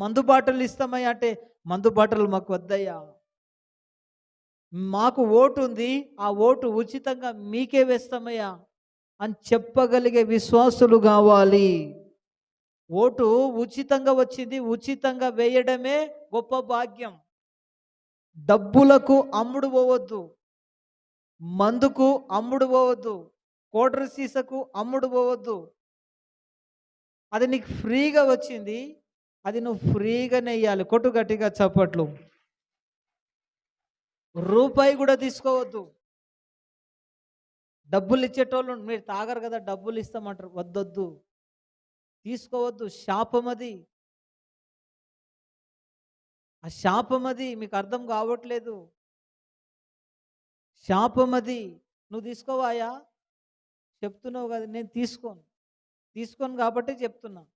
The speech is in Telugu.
మందు బాటలు ఇస్తామయ్యా అంటే మందు బాటలు మాకు వద్దయ్యా. మాకు ఓటు ఉంది ఆ ఓటు ఉచితంగా మీకే వేస్తామయ్యా అని చెప్పగలిగే విశ్వాసులు కావాలి. ఓటు ఉచితంగా వచ్చింది ఉచితంగా వేయడమే గొప్ప భాగ్యం. డబ్బులకు అమ్ముడు పోవద్దు మందుకు అమ్ముడు పోవద్దు కోటరు సీసకు అమ్ముడు పోవద్దు. అది నీకు ఫ్రీగా వచ్చింది అది నువ్వు ఫ్రీగానే నెయ్యాలి కొట్టు గట్టిగా చప్పట్లు. రూపాయి కూడా తీసుకోవద్దు. డబ్బులు ఇచ్చేటోళ్ళు మీరు తాగరు కదా డబ్బులు ఇస్తామంటారు వద్దొద్దు. తీసుకోవద్దు శాపం అది. ఆ శాపం అది మీకు అర్థం కావట్లేదు. శాపం అది. నువ్వు తీసుకోవాయా? చెప్తున్నావు కదా నేను తీసుకోను. తీసుకోను కాబట్టి చెప్తున్నా.